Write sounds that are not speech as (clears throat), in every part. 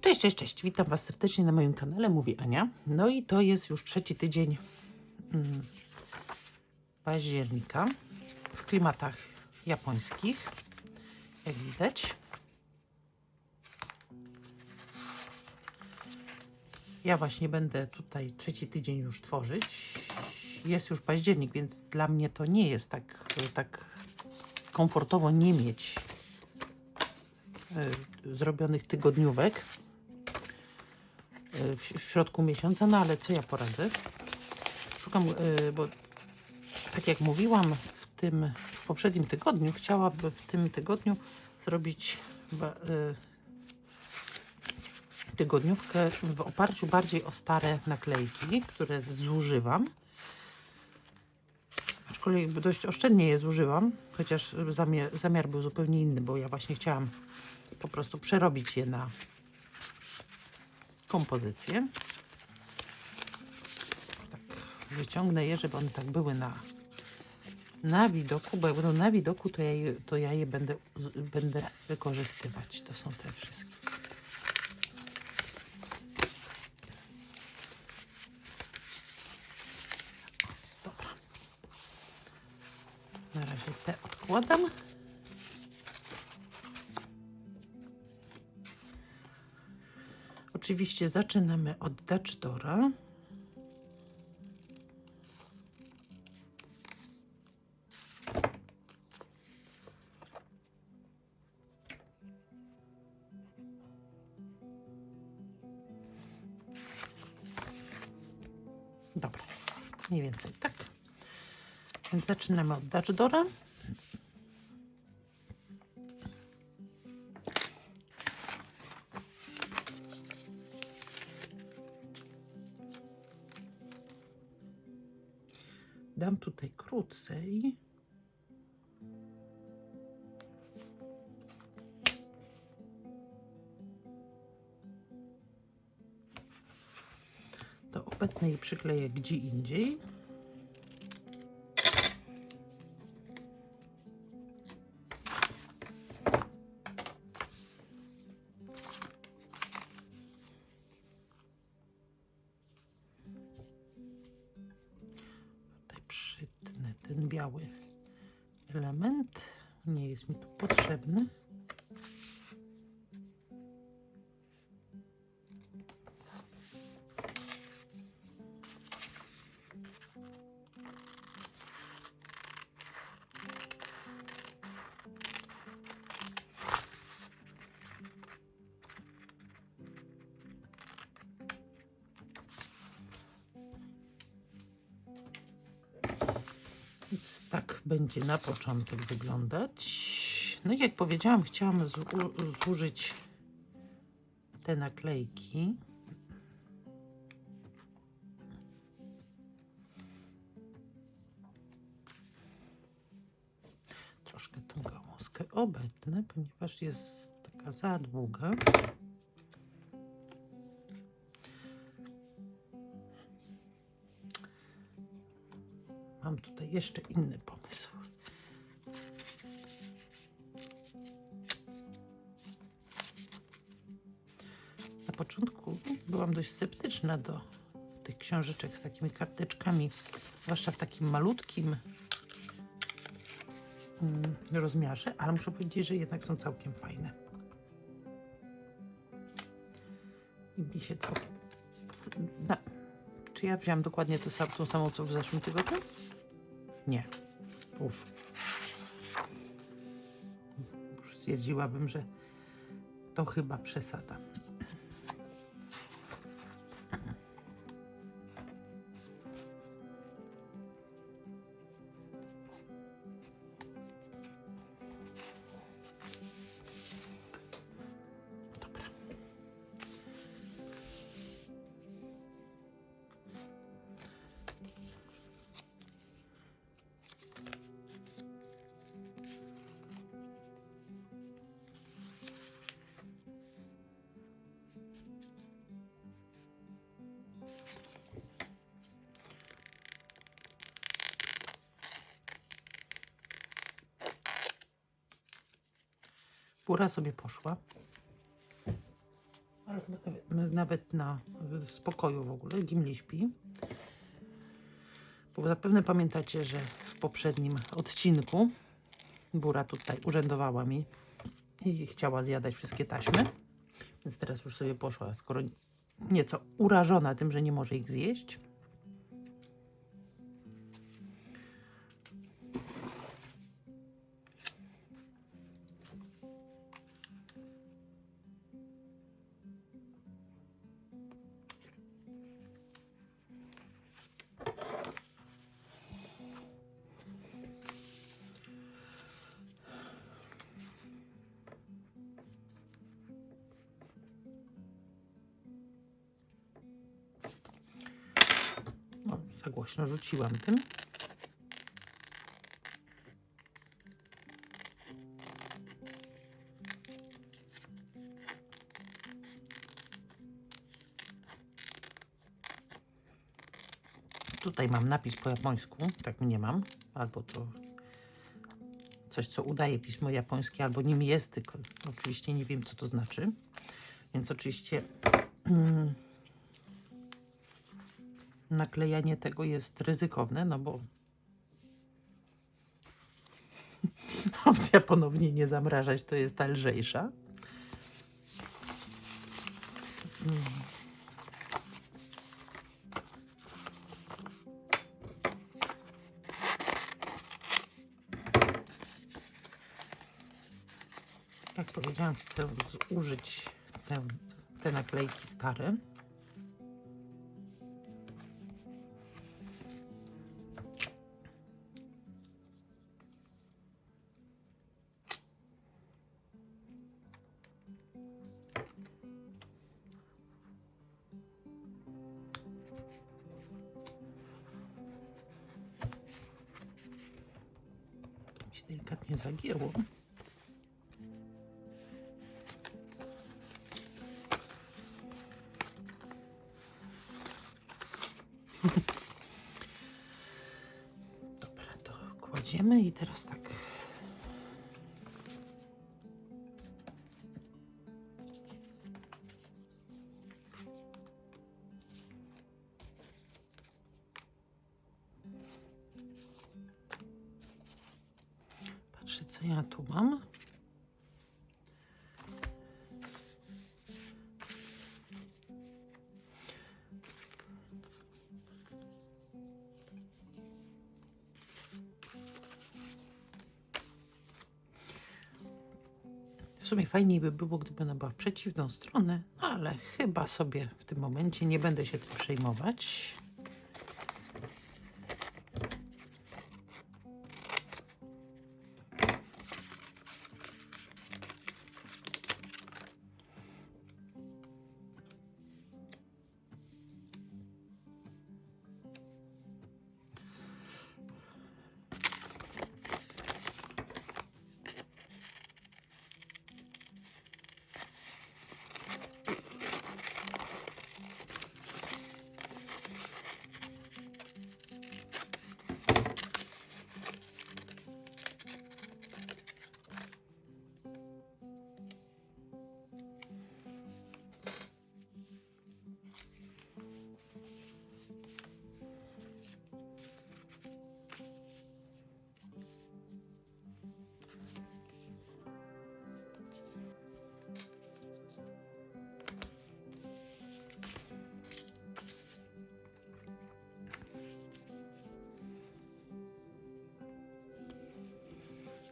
Cześć, cześć, cześć. Witam Was serdecznie na moim kanale, mówi Ania. No i to jest już trzeci tydzień mm, października w klimatach japońskich, jak widać. Ja właśnie będę tutaj trzeci tydzień już tworzyć. Jest już październik, więc dla mnie to nie jest tak, tak komfortowo nie mieć y, zrobionych tygodniówek w, w środku miesiąca, no ale co ja poradzę? Szukam, y, bo tak jak mówiłam w tym, w poprzednim tygodniu, chciałabym w tym tygodniu zrobić y, tygodniówkę w oparciu bardziej o stare naklejki, które zużywam. Aczkolwiek dość oszczędnie je zużywam, chociaż zamiar, zamiar był zupełnie inny, bo ja właśnie chciałam po prostu przerobić je na kompozycję. Tak, wyciągnę je, żeby one tak były na, na widoku, bo jak będą na widoku, to ja je, to ja je będę, będę wykorzystywać. To są te wszystkie. Dobra. Na razie te odkładam. Oczywiście zaczynamy od Dutch Dora. Dobra, mniej więcej tak. Więc zaczynamy od Dutch Dora. Tutaj krócej. To obetnę i przykleję gdzie indziej. Będzie na początek wyglądać. No i jak powiedziałam, chciałam zu- zużyć te naklejki. Troszkę tą gałązkę obetnę, ponieważ jest taka za długa. Mam tutaj jeszcze inny pomysł. Na początku byłam dość sceptyczna do tych książeczek z takimi karteczkami, zwłaszcza w takim malutkim mm, rozmiarze, ale muszę powiedzieć, że jednak są całkiem fajne. I mi się całkiem... Na, czy ja wziąłam dokładnie to, tą samą, co w zeszłym tygodniu? Nie. Uf. Już stwierdziłabym, że to chyba przesada. Góra sobie poszła. Nawet na w spokoju w ogóle Gimli śpi. Bo zapewne pamiętacie, że w poprzednim odcinku Bura tutaj urzędowała mi i chciała zjadać wszystkie taśmy. Więc teraz już sobie poszła, skoro nieco urażona tym, że nie może ich zjeść. Za głośno rzuciłam tym. Tutaj mam napis po japońsku, tak nie mam, albo to coś, co udaje pismo japońskie, albo nim jest, tylko oczywiście nie wiem, co to znaczy. Więc oczywiście mm, naklejanie tego jest ryzykowne, no bo (laughs) opcja ponownie nie zamrażać to jest ta lżejsza. Jak powiedziałam, chcę zużyć te, te naklejki stare. Zagięło. (laughs) Dobra, to kładziemy i teraz tak. Sumie fajniej by było, gdyby ona była w przeciwną stronę, ale chyba sobie w tym momencie nie będę się tym przejmować.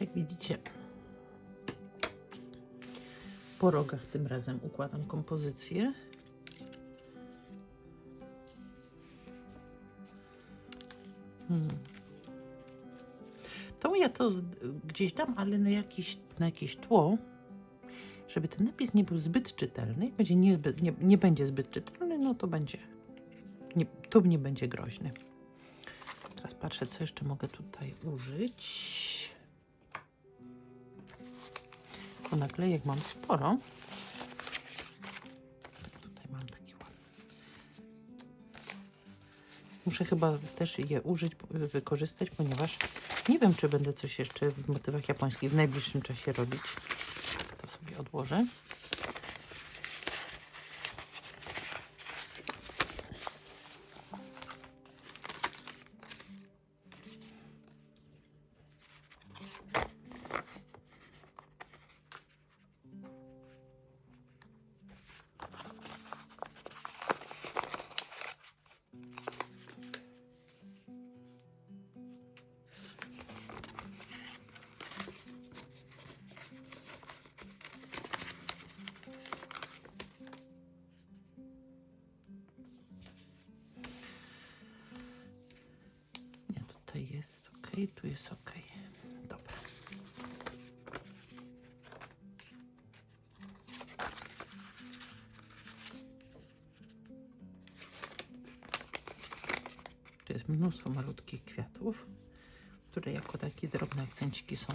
Jak widzicie, po rogach tym razem układam kompozycję. Hmm. Tą ja to gdzieś dam, ale na jakieś, na jakieś tło, żeby ten napis nie był zbyt czytelny. Jak będzie nie, nie, nie będzie zbyt czytelny, no to będzie, nie, to nie będzie groźny. Teraz patrzę, co jeszcze mogę tutaj użyć. Bo naklejek mam sporo. Tak, tutaj mam taki ładny. Muszę chyba też je użyć, wykorzystać, ponieważ nie wiem, czy będę coś jeszcze w motywach japońskich w najbliższym czasie robić. To sobie odłożę. Tu jest ok. Dobra. Tu jest mnóstwo malutkich kwiatów, które jako takie drobne akcenciki są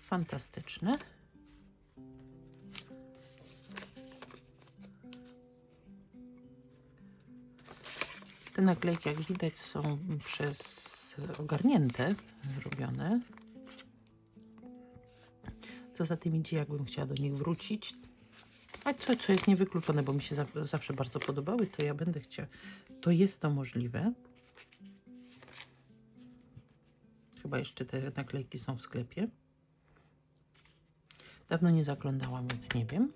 fantastyczne. Te naklejki, jak widać, są przez ogarnięte zrobione. Co za tym idzie, jakbym chciała do nich wrócić. A co, co jest niewykluczone, bo mi się za, zawsze bardzo podobały, to ja będę chciała. To jest to możliwe. Chyba jeszcze te naklejki są w sklepie. Dawno nie zaglądałam, więc nie wiem.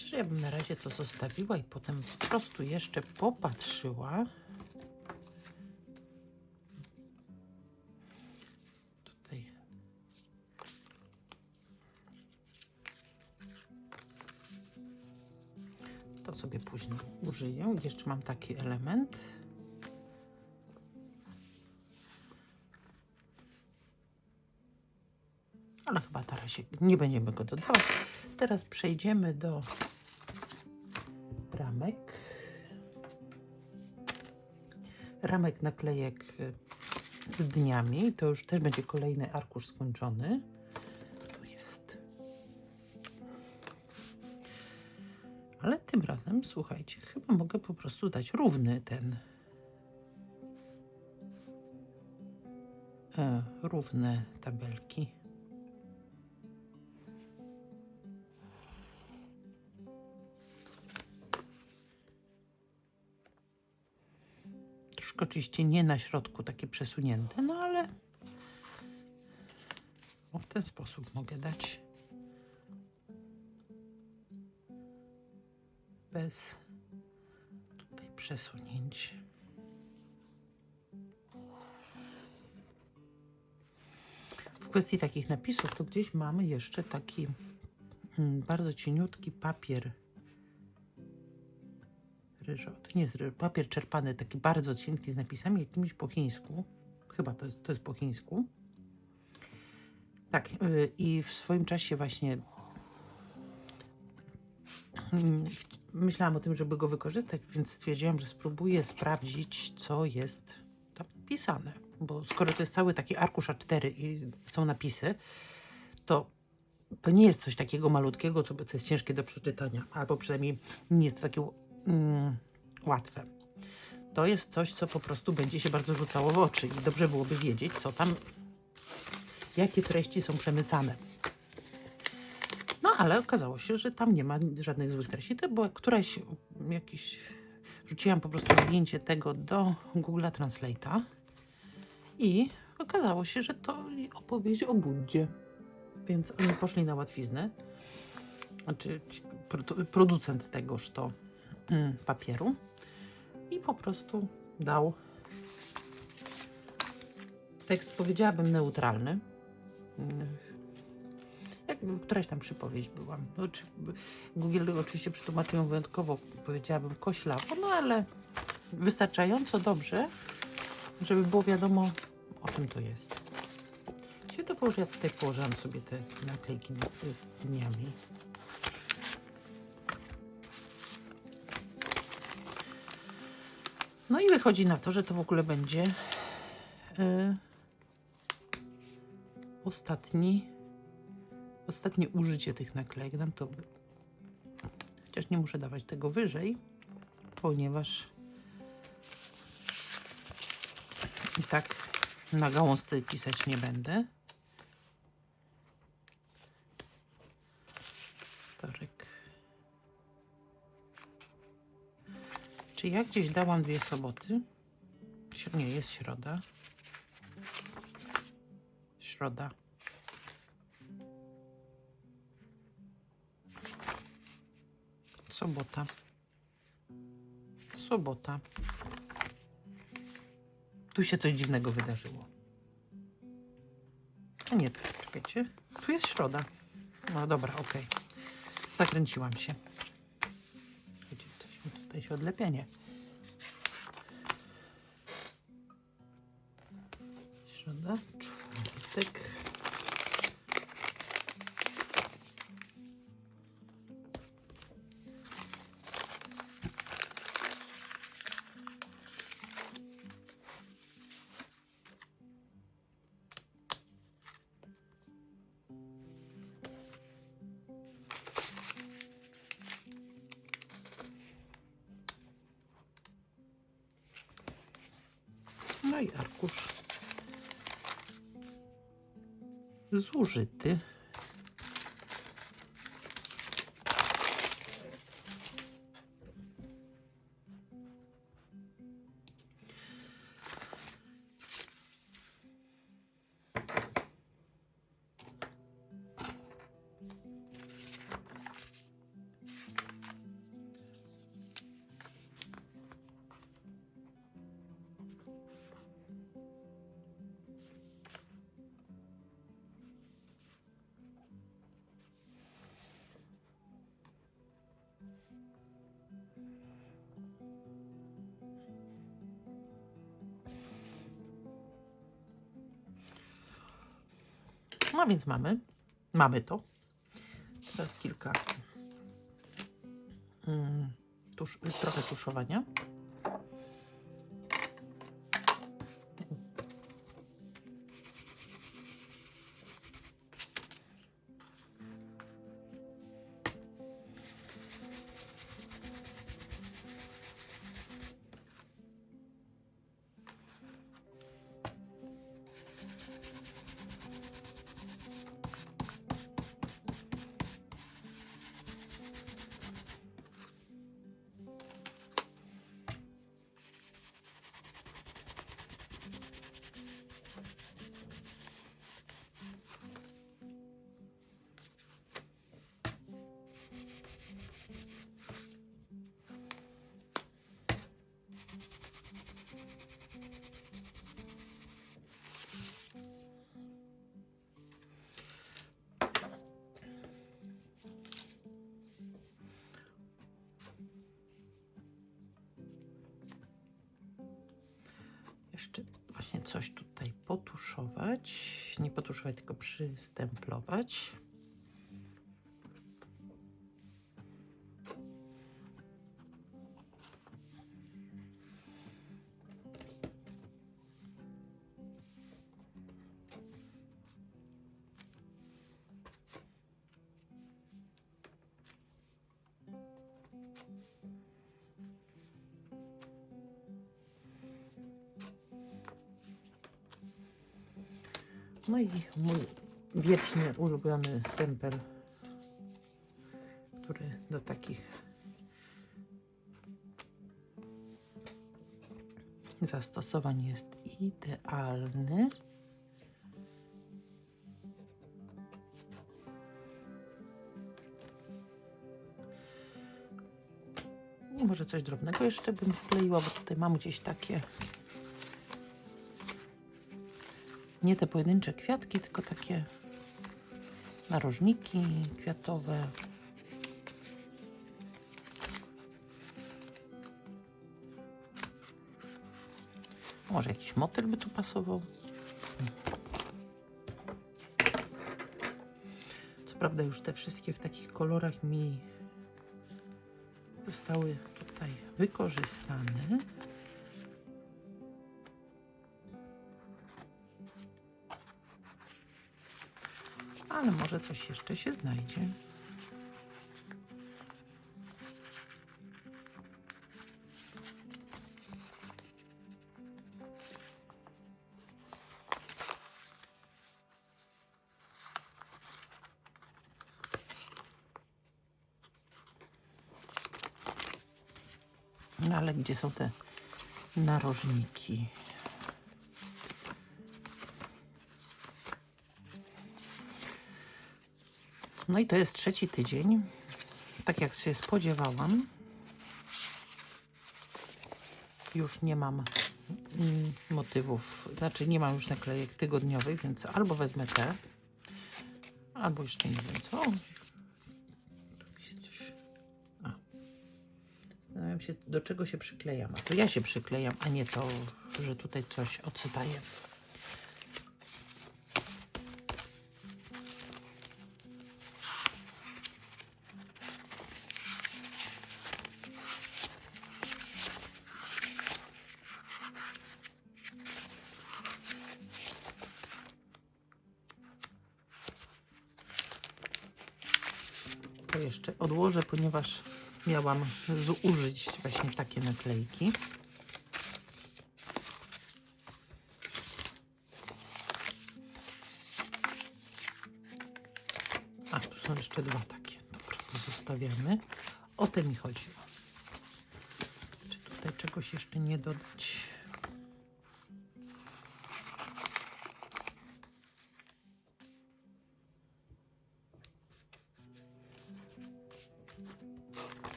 Wiecie, ja bym na razie to zostawiła i potem po prostu jeszcze popatrzyła. Tutaj. To sobie później użyję. Jeszcze mam taki element. Ale chyba razie nie będziemy go dodawać. Teraz przejdziemy do Ramek naklejek y, z dniami. To już też będzie kolejny arkusz skończony. Tu jest. Ale tym razem, słuchajcie, chyba mogę po prostu dać równy ten. E, równe tabelki. Oczywiście nie na środku, takie przesunięte, no ale o, w ten sposób mogę dać. Bez tutaj przesunięć. W kwestii takich napisów, to gdzieś mamy jeszcze taki mm, bardzo cieniutki papier ryżo. To nie jest papier czerpany, taki bardzo cienki z napisami jakimiś po chińsku. Chyba to jest, to jest po chińsku. Tak, yy, i w swoim czasie właśnie mm, myślałam o tym, żeby go wykorzystać, więc stwierdziłam, że spróbuję sprawdzić, co jest tam pisane. Bo skoro to jest cały taki arkusz A4 i są napisy, to to nie jest coś takiego malutkiego, co, co jest ciężkie do przeczytania, albo przynajmniej nie jest to takie mm, łatwe. To jest coś, co po prostu będzie się bardzo rzucało w oczy i dobrze byłoby wiedzieć, co tam, jakie treści są przemycane. No, ale okazało się, że tam nie ma żadnych złych treści. To była któraś, jakiś, rzuciłam po prostu zdjęcie tego do Google Translate'a i okazało się, że to opowieść o Buddzie. Więc oni poszli na łatwiznę. Znaczy producent tegoż to papieru i po prostu dał tekst, powiedziałabym, neutralny. Mm, Jak któraś tam przypowieść była. No, Google oczywiście przetłumaczył ją wyjątkowo, powiedziałabym, koślawo, no ale wystarczająco dobrze, żeby było wiadomo, o czym to jest. Świetnie że ja tutaj położyłam sobie te naklejki z dniami. No i wychodzi na to, że to w ogóle będzie y, ostatni, ostatnie użycie tych naklejek. Dam to, chociaż nie muszę dawać tego wyżej, ponieważ i tak na gałązce pisać nie będę. Czy ja gdzieś dałam dwie soboty? Nie, jest środa. Środa. Sobota. Sobota. Tu się coś dziwnego wydarzyło. A nie, czekajcie. Tu jest środa. No dobra, okej. Zakręciłam się. Wiecie, coś mi tutaj się No i arkusz zużyty. No więc mamy, mamy to. Teraz kilka mm, tusz, trochę tuszowania. Jeszcze właśnie coś tutaj potuszować. Nie potuszować, tylko przystemplować. No i mój wiecznie ulubiony stempel, który do takich zastosowań jest idealny. Może coś drobnego jeszcze bym wkleiła, bo tutaj mam gdzieś takie nie te pojedyncze kwiatki, tylko takie narożniki kwiatowe. Może jakiś motyl by tu pasował. Co prawda już te wszystkie w takich kolorach mi zostały tutaj wykorzystane. Może coś jeszcze się znajdzie. No ale gdzie są te narożniki? No i to jest trzeci tydzień. Tak jak się spodziewałam. Już nie mam mm, motywów, znaczy nie mam już naklejek tygodniowych, więc albo wezmę te, albo jeszcze nie wiem co. Zastanawiam się, do czego się przyklejam. A to ja się przyklejam, a nie to, że tutaj coś odstaje. Miałam zużyć właśnie takie naklejki. A, tu są jeszcze dwa takie. Dobra, to zostawiamy. O te mi chodziło. Czy tutaj czegoś jeszcze nie dodać?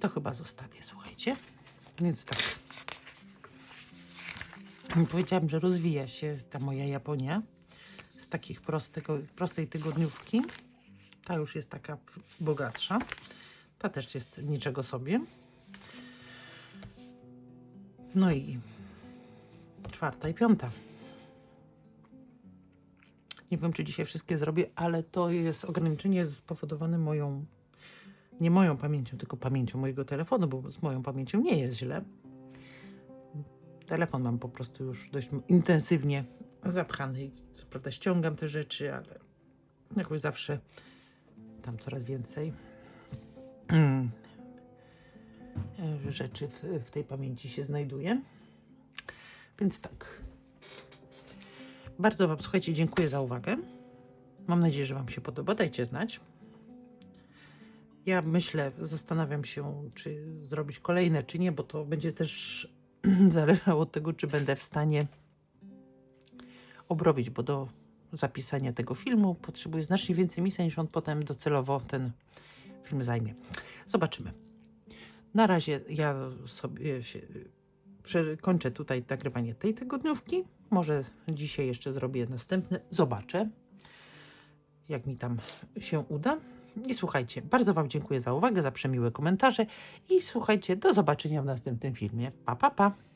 To chyba zostawię, słuchajcie. Więc tak. Powiedziałam, że rozwija się ta moja Japonia z takich prostego, prostej tygodniówki. Ta już jest taka bogatsza. Ta też jest niczego sobie. No i czwarta i piąta. Nie wiem, czy dzisiaj wszystkie zrobię, ale to jest ograniczenie spowodowane moją, nie moją pamięcią, tylko pamięcią mojego telefonu, bo z moją pamięcią nie jest źle. Telefon mam po prostu już dość intensywnie zapchany. Co prawda ściągam te rzeczy, ale jakoś zawsze tam coraz więcej mm, e, rzeczy w, w tej pamięci się znajduje. Więc tak. Bardzo Wam, słuchajcie, dziękuję za uwagę. Mam nadzieję, że Wam się podoba. Dajcie znać. Ja myślę, zastanawiam się, czy zrobić kolejne, czy nie, bo to będzie też (clears throat) zależało od tego, czy będę w stanie obrobić, bo do zapisania tego filmu potrzebuję znacznie więcej miejsca, niż on potem docelowo ten film zajmie. Zobaczymy. Na razie ja sobie się kończę tutaj nagrywanie tej tygodniówki. Może dzisiaj jeszcze zrobię następne. Zobaczę, jak mi tam się uda. I słuchajcie, bardzo Wam dziękuję za uwagę, za przemiłe komentarze i słuchajcie, do zobaczenia w następnym filmie. Pa, pa, pa!